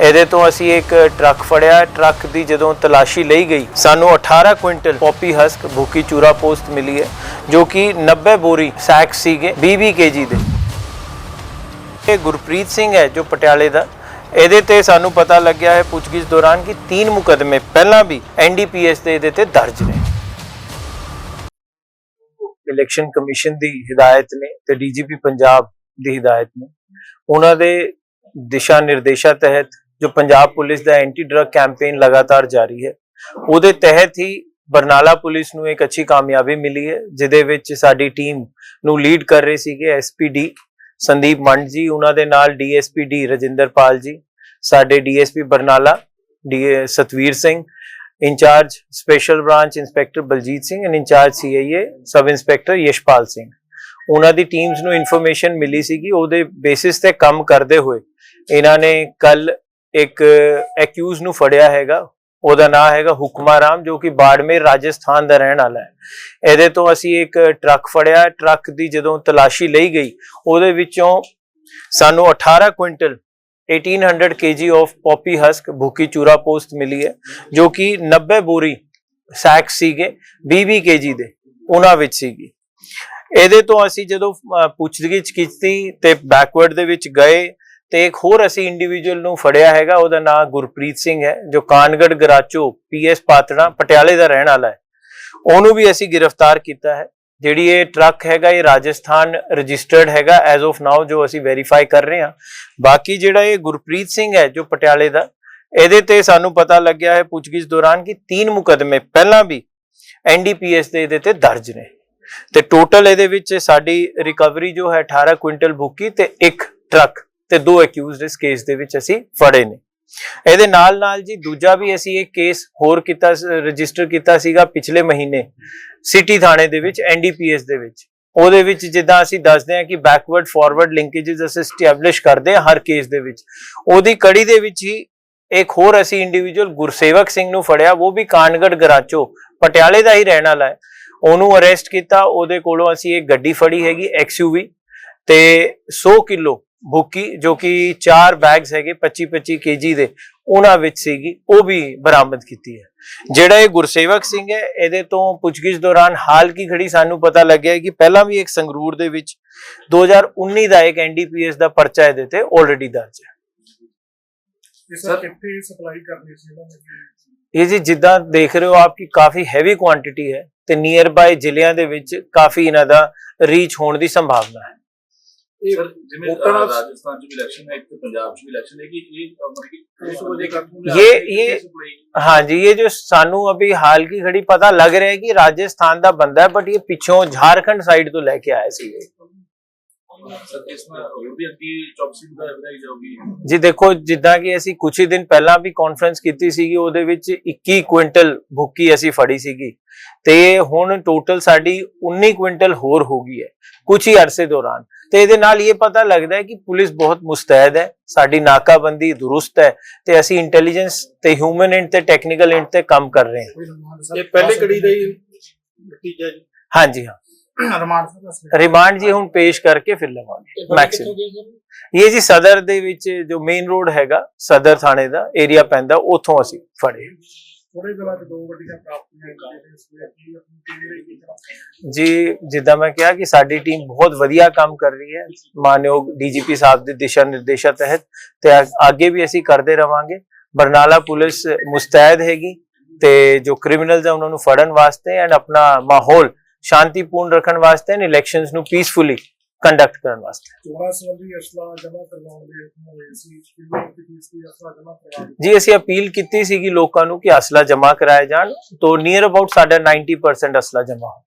ਇਹਦੇ ਤੋਂ ਅਸੀਂ ਇੱਕ ਟਰੱਕ ਫੜਿਆ। ਟਰੱਕ ਦੀ ਜਦੋਂ ਤਲਾਸ਼ੀ ਲਈ ਗਈ, ਸਾਨੂੰ 18 ਕੁਇੰਟਲ ਪੋਪੀ ਹਸਕ ਭੁੱਕੀ ਚੂਰਾ ਪੋਸਟ ਮਿਲੀ ਹੈ, ਜੋ ਕਿ 90 ਬੋਰੀ ਸੈਕ ਸੀਗੇ 20 ਕੇਜੀ ਦੇ। ਇਹ ਗੁਰਪ੍ਰੀਤ ਸਿੰਘ ਹੈ ਜੋ ਪਟਿਆਲੇ ਦਾ। ਇਹਦੇ ਤੇ ਸਾਨੂੰ ਪਤਾ ਲੱਗਿਆ ਹੈ ਪੁੱਛਗਿੱਛ ਦੌਰਾਨ ਕਿ ਤਿੰਨ ਮੁਕਦਮੇ ਪਹਿਲਾਂ ਵੀ ਐਨਡੀਪੀਐਸ ਦੇ ਇਹਦੇ ਤੇ ਦਰਜ ਨੇ। ਇਲੈਕਸ਼ਨ ਕਮਿਸ਼ਨ ਦੀ ਹਦਾਇਤ ਨੇ ਤੇ ਡੀਜੀਪੀ ਪੰਜਾਬ ਦੀ ਹਦਾਇਤ ਨੇ। ਉਹਨਾਂ ਦੇ ਦਿਸ਼ਾ ਨਿਰਦੇਸ਼ਾਂ ਤਹਿਤ ਜੋ ਪੰਜਾਬ ਪੁਲਿਸ ਦਾ ਐਂਟੀ ਡਰਗ ਕੈਂਪੇਨ ਲਗਾਤਾਰ ਜਾਰੀ ਹੈ, ਉਹਦੇ ਤਹਿਤ ਹੀ ਬਰਨਾਲਾ ਪੁਲਿਸ ਨੂੰ ਇੱਕ ਅੱਛੀ ਕਾਮਯਾਬੀ ਮਿਲੀ ਹੈ, ਜਿਹਦੇ ਵਿੱਚ ਸਾਡੀ ਟੀਮ ਨੂੰ ਲੀਡ ਕਰ ਰਹੇ ਸੀਗੇ ਐਸਪੀਡੀ ਸੰਦੀਪ ਮੰਡ ਜੀ, ਉਹਨਾਂ ਦੇ ਨਾਲ ਡੀਐਸਪੀ ਡੀ ਰਜਿੰਦਰਪਾਲ ਜੀ, ਸਾਡੇ DSP Barnala D Satvir Singh, in charge special branch inspector Baljit Singh and in charge CIA sub inspector Yashpal Singh. ਉਹਨਾਂ ਦੀ ਟੀਮਸ ਨੂੰ ਇਨਫੋਰਮੇਸ਼ਨ ਮਿਲੀ ਸੀਗੀ, ਉਹਦੇ ਬੇਸਿਸ ਤੇ ਕੰਮ ਕਰਦੇ ਹੋਏ, ਇਹਨਾਂ ਨੇ ਕੱਲ ਇੱਕ ਐਕਿਊਜ਼ ਨੂੰ ਫੜਿਆ ਹੈਗਾ, ਉਹਦਾ ਨਾਮ ਹੈਗਾ ਹੁਕਮਾ ਰਾਮ, ਜੋ ਕਿ ਬਾੜਮੇਰ ਰਾਜਸਥਾਨ ਦਾ ਰਹਿਣ ਵਾਲਾ ਹੈ। ਇਹਦੇ ਤੋਂ ਅਸੀਂ ਇੱਕ ਟਰੱਕ ਫੜਿਆ, ਟਰੱਕ ਦੀ ਜਦੋਂ ਤਲਾਸ਼ੀ ਲਈ ਗਈ, ਉਹਦੇ ਵਿੱਚੋਂ ਸਾਨੂੰ 18 quintal 1800 kg of poppy husk ਭੁੱਕੀ ਚੂਰਾ ਪੋਸਟ ਮਿਲੀ ਹੈ, ਜੋ ਕਿ 90 ਬੋਰੀ ਸੈਕ ਸੀਗੇ 20 kg ਦੇ, ਉਹਨਾਂ ਵਿੱਚ ਸੀਗੀ। ਇਹਦੇ ਤੋਂ ਅਸੀਂ ਜਦੋਂ ਪੁੱਛਗਿੱਛ ਕੀਤੀ ਤੇ ਬੈਕਵਰਡ ਦੇ ਵਿੱਚ ਗਏ ਤੇ ਇੱਕ ਹੋਰ ਅਸੀਂ ਇੰਡੀਵਿਜੂਅਲ ਨੂੰ ਫੜਿਆ ਹੈਗਾ, ਉਹਦਾ ਨਾਮ ਗੁਰਪ੍ਰੀਤ ਸਿੰਘ ਹੈ, ਜੋ ਕਾਨਗੜ ਗਰਾਚੋ ਪੀਐਸ ਪਾਤੜਾ ਪਟਿਆਲੇ ਦਾ ਰਹਿਣ ਵਾਲਾ ਹੈ। ਉਹਨੂੰ ਵੀ ਅਸੀਂ ਗ੍ਰਿਫਤਾਰ ਕੀਤਾ ਹੈ। ਜਿਹੜੀ ਇਹ ਟਰੱਕ ਹੈਗਾ, ਇਹ ਰਾਜਸਥਾਨ ਰਜਿਸਟਰਡ ਹੈਗਾ ਐਜ਼ ਆਫ ਨਾਓ ਜੋ ਅਸੀਂ ਵੈਰੀਫਾਈ ਕਰ ਰਹੇ ਹਾਂ। ਬਾਕੀ ਜਿਹੜਾ ਇਹ ਗੁਰਪ੍ਰੀਤ ਸਿੰਘ ਹੈ, ਜੋ ਪਟਿਆਲੇ ਦਾ, ਇਹਦੇ ਤੇ ਸਾਨੂੰ ਪਤਾ ਲੱਗਿਆ ਹੈ ਪੁੱਛਗਿੱਛ ਦੌਰਾਨ ਕਿ ਤਿੰਨ ਮੁਕਦਮੇ ਪਹਿਲਾਂ ਵੀ ਐਨਡੀਪੀਐਸ ਦੇ ਇਹਦੇ ਤੇ ਦਰਜ ਨੇ। ਤੇ ਟੋਟਲ ਇਹਦੇ ਵਿੱਚ ਸਾਡੀ ਰਿਕਵਰੀ ਜੋ ਹੈ 18 ਕੁਇੰਟਲ ਭੁੱਕੀ ਤੇ ਇੱਕ ਟਰੱਕ ਤੇ ਦੋ ਅਕਿਊਜ਼ਡ ਇਸ ਕੇਸ ਦੇ ਵਿੱਚ ਅਸੀਂ ਫੜੇ ਨੇ। ਇਹਦੇ ਨਾਲ ਨਾਲ ਜੀ ਦੂਜਾ ਵੀ ਅਸੀਂ ਇਹ ਕੇਸ ਹੋਰ ਕੀਤਾ ਰਜਿਸਟਰ ਕੀਤਾ ਸੀਗਾ ਪਿਛਲੇ ਮਹੀਨੇ ਸਿਟੀ ਥਾਣੇ ਦੇ ਵਿੱਚ ਐਨਡੀਪੀਐਸ ਦੇ ਵਿੱਚ। ਉਹਦੇ ਵਿੱਚ ਜਿੱਦਾਂ ਅਸੀਂ ਦੱਸਦੇ ਹਾਂ ਕਿ ਬੈਕਵਰਡ ਫਾਰਵਰਡ ਲਿੰਕੇजेस ਅਸੀਂ ਸਟੈਬਲਿਸ਼ ਕਰਦੇ ਹਾਂ ਹਰ ਕੇਸ ਦੇ ਵਿੱਚ। ਉਹਦੀ ਕੜੀ ਦੇ ਵਿੱਚ ਹੀ ਇੱਕ ਹੋਰ ਅਸੀਂ ਇੰਡੀਵਿਜੂਅਲ ਗੁਰਸੇਵਕ ਸਿੰਘ ਨੂੰ ਫੜਿਆ, ਉਹ ਵੀ ਕਾਨਗੜ ਗਰਾਚੋ, ਪਟਿਆਲੇ ਦਾ ਹੀ ਰਹਿਣ ਵਾਲਾ ਹੈ। ਉਹਨੂੰ ਅਰੈਸਟ ਕੀਤਾ, ਉਹਦੇ ਕੋਲੋਂ ਅਸੀਂ ਇੱਕ ਗੱਡੀ ਫੜੀ ਹੈਗੀ ਐਕਸਯੂਵੀ ਤੇ 100 ਕਿਲੋ ਭੁੱਕੀ ਜੋ ਕਿ 4 ਬੈਗਸ ਹੈਗੇ 25 25 ਕੇਜੀ ਦੇ ਉਹਨਾਂ ਵਿੱਚ ਸੀਗੀ ਉਹ ਵੀ ਬਰਾਮਦ ਕੀਤੀ ਹੈ। ਜਿਹੜਾ ਇਹ ਗੁਰਸੇਵਕ ਸਿੰਘ ਹੈ ਇਹਦੇ ਤੋਂ ਪੁੱਛਗਿੱਛ ਦੌਰਾਨ ਹਾਲ ਕੀ ਘੜੀ ਸਾਨੂੰ ਪਤਾ ਲੱਗਿਆ ਕਿ ਪਹਿਲਾਂ ਵੀ ਇੱਕ ਸੰਗਰੂਰ ਦੇ ਵਿੱਚ 2019 ਦਾ ਇੱਕ ਐਨਡੀਪੀਐਸ ਦਾ ਪਰਚਾ ਇਹਦੇ ਤੇ ਆਲਰੇਡੀ ਦਰਜ ਹੈ। ਇਹ ਸਰ ਕਿੱਥੇ ਸਪਲਾਈ ਕਰਨੀ ਸੀ ਇਹਨਾਂ ਨੇ? ਇਹ ਜੀ ਜਿੱਦਾਂ ਦੇਖ ਰਹੇ ਹੋ ਆਪ ਕਿ ਕਾਫੀ ਹੈਵੀ ਕੁਆਂਟੀਟੀ ਹੈ ਤੇ ਨੀਅਰ ਬਾਈ ਜ਼ਿਲ੍ਹਿਆਂ ਦੇ ਵਿੱਚ ਕਾਫੀ ਇਹਨਾਂ ਦਾ ਰੀਚ ਹੋਣ ਦੀ ਸੰਭਾਵਨਾ ਹੈ। ਸਰ ਜਿਵੇਂ ਵੋਟਰ ਅਹ, ਨਾਲ- ਰਾਜਸਥਾਨ ਚ ਵੀ ਇਲੈਕਸ਼ਨ ਹੈ ਇੱਕ ਤੇ ਪੰਜਾਬ ਚ ਵੀ ਇਲੈਕਸ਼ਨ ਹੈ ਕਿ ਇਹ ਅਹ, ਮਤਲਬ ਕਿ ਇਸ ਵਜ੍ਹਾ ਕਰਕੇ ये- ये- हाँ जी ये जो सानू अभी हाल की घड़ी पता लग रहा है कि राजस्थान का बंदा है बट ये पिछों झारखंड साइड तो लेके आया सी ਜੀ ਦੇਖੋ ਜਿੱਦਾਂ ਕਿ ਅਸੀਂ ਕੁਝ ਹੀ ਦਿਨ ਪਹਿਲਾਂ ਵੀ ਕਾਨਫਰੰਸ ਕੀਤੀ ਸੀਗੀ ਉਹਦੇ ਵਿੱਚ 21 ਕੁਇੰਟਲ ਭੁੱਕੀ ਅਸੀਂ ਫੜੀ ਸੀਗੀ। ਤੇ ਹੁਣ ਟੋਟਲ ਸਾਡੀ 19 ਕੁਇੰਟਲ ਹੋਰ ਹੋ ਗਈ ਹੈ ਕੁਝ ਹੀ ਅਰਸੇ ਦੌਰਾਨ। ਤੇ ਇਹਦੇ ਨਾਲ ਇਹ ਪਤਾ ਲੱਗਦਾ ਹੈ ਕਿ ਪੁਲਿਸ ਬਹੁਤ ਮੁਸਤੈਦ ਹੈ ਸਾਡੀ ਨਾਕਾਬੰਦੀ ਦੁਰੁਸਤ ਹੈ ਤੇ ਅਸੀਂ ਇੰਟੈਲੀਜੈਂਸ ਤੇ ਹਿਊਮਨ ਐਂਡ ਤੇ ਟੈਕਨੀਕਲ ਐਂਡ ਤੇ ਕੰਮ ਕਰ ਰਹੇ ਹਾਂ। ਇਹ ਪਹਿਲੇ ਕੜੀ ਦਾ ਹੀ ਨਤੀਜਾ ਜੀ। ਹਾਂਜੀ ਹਾਂ। ਰਿਮਾਂਡ ਜੀ ਹੁਣ ਪੇਸ਼ ਕਰਕੇ ਫਿਰ ਲਵਾਂਗੇ ਮੈਕਸਿਮਮ ਇਹ ਜੀ ਸਦਰ ਦੇ ਵਿੱਚ ਜੋ ਮੇਨ ਰੋਡ ਹੈਗਾ ਸਦਰ ਥਾਣੇ ਦਾ ਏਰੀਆ ਪੈਂਦਾ ਉੱਥੋਂ ਅਸੀਂ ਫੜੇ। ਥੋੜੇ ਦਿਨਾਂ ਚ ਦੋ ਗੱਡੀਆਂ ਜੀ ਜਿੱਦਾਂ ਮੈਂ ਕਿਹਾ ਕਿ ਸਾਡੀ ਟੀਮ ਬਹੁਤ ਵਧੀਆ ਕੰਮ ਕਰ ਰਹੀ ਹੈ। ਮਾਨਯੋਗ ਡੀਜੀਪੀ ਸਾਹਿਬ ਦੇ ਦਿਸ਼ਾ ਨਿਰਦੇਸ਼ਾਂ ਤਹਿਤ ਤੇ ਅੱਗੇ ਵੀ ਅਸੀਂ ਕਰਦੇ ਰਵਾਂਗੇ। ਬਰਨਾਲਾ ਪੁਲਿਸ ਮੁਸਤੈਦ ਹੈਗੀ ਤੇ ਜੋ ਕ੍ਰਿਮੀਨਲਸ ਹੈ ਉਹਨਾਂ ਨੂੰ ਫੜਨ ਵਾਸਤੇ ਐਂਡ ਆਪਣਾ ਮਾਹੌਲ ਸ਼ਾਂਤੀਪੂਰਨ ਰੱਖਣ ਵਾਸਤੇ ਐਂਡ ਇਲੈਕਸ਼ਨਸ ਨੂੰ ਪੀਸਫੁਲੀ ਕੰਡਕਟ ਕਰਨ ਵਾਸਤੇ। ਚੋਣਾਂ ਸੰਬੰਧੀ ਅਸਲਾ ਜਮ੍ਹਾਂ ਕਰਵਾਉਣ ਦੇ ਹੁਕਮ ਹੋਏ ਸੀ। ਕਿੰਨੀ ਕਿ ਫੀਸ ਦੀ ਅਸਲਾ ਜਮ੍ਹਾਂ ਕਰਵਾ ਦਿੱਤੀ। ਜੀ ਅਸੀਂ ਅਪੀਲ ਕੀਤੀ ਸੀਗੀ ਲੋਕਾਂ ਨੂੰ ਕਿ ਅਸਲਾ ਜਮ੍ਹਾਂ ਕਰਾਇਆ ਜਾਣ। ਤੋਂ ਨੀਅਰ ਅਬਾਊਟ ਸਾਡਾ 90% ਅਸਲਾ ਜਮ੍ਹਾਂ